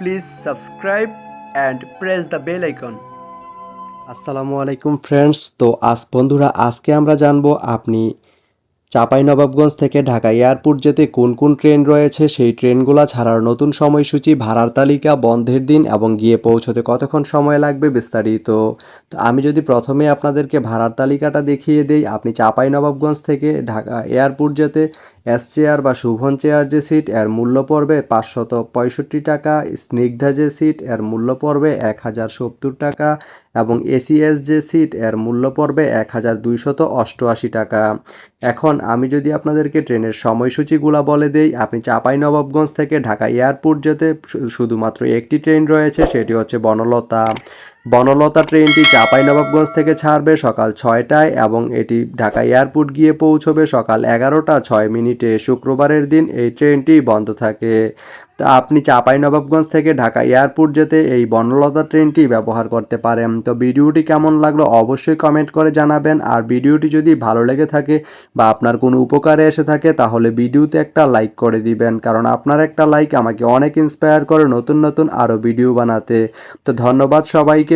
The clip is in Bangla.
Please subscribe and press the bell icon আসসালামু আলাইকুম ফ্রেন্ডস তো আজ বন্ধুরা, আজকে আমরা জানব আপনি চাঁপাইনবাবগঞ্জ থেকে ঢাকা এয়ারপোর্ট যেতে কোন কোন ট্রেন রয়েছে, সেই ট্রেনগুলো ছাড়ার নতুন সময়সূচি ভাড়ার তালিকা বন্ধের দিন এবং গিয়ে পৌঁছতে কতক্ষণ সময় লাগবে বিস্তারিত। তো আমি যদি প্রথমে আপনাদেরকে ভাড়ার তালিকাটা দেখিয়ে দেই, আপনি চাঁপাইনবাবগঞ্জ থেকে ঢাকা এয়ারপোর্ট যেতে এস চেয়ার বা শুভন চেয়ার যে সিট, এর মূল্য পড়বে পাঁচশত পঁয়ষট্টি টাকা, স্নিগ্ধা যে সিট, এর মূল্য পড়বে এক হাজার সত্তর টাকা এবং এসিএস যে সিট, এর মূল্য পড়বে এক হাজার দুইশত অষ্টআশি টাকা। এখন আমি যদি আপনাদেরকে ট্রেনের সময়সূচিগুলো বলে দেই, আপনি চাপাই নবাবগঞ্জ থেকে ঢাকা এয়ারপোর্ট যেতে শুধুমাত্র একটি ট্রেন রয়েছে, সেটি হচ্ছে বনলতা। বনলতা ট্রেনটি চাপাই নবাবগঞ্জ থেকে ছাড়বে সকাল ছয়টায় এবং এটি ঢাকা এয়ারপোর্ট গিয়ে পৌঁছবে সকাল এগারোটা ছয় মিনিটে। শুক্রবারের দিন এই ট্রেনটি বন্ধ থাকে। তা আপনি চাপাই নবাবগঞ্জ থেকে ঢাকা এয়ারপোর্ট যেতে এই বনলতা ট্রেনটি ব্যবহার করতে পারেন। তো ভিডিওটি কেমন লাগল অবশ্যই কমেন্ট করে জানাবেন। আর ভিডিওটি যদি ভালো লেগে থাকে বা আপনার কোনো উপকারে এসে থাকে তাহলে ভিডিওতে একটা লাইক করে দিবেন। কারণ আপনার একটা লাইক আমাকে অনেক ইন্সপায়ার করে নতুন নতুন আরও ভিডিও বানাতে। তো ধন্যবাদ সবাইকে।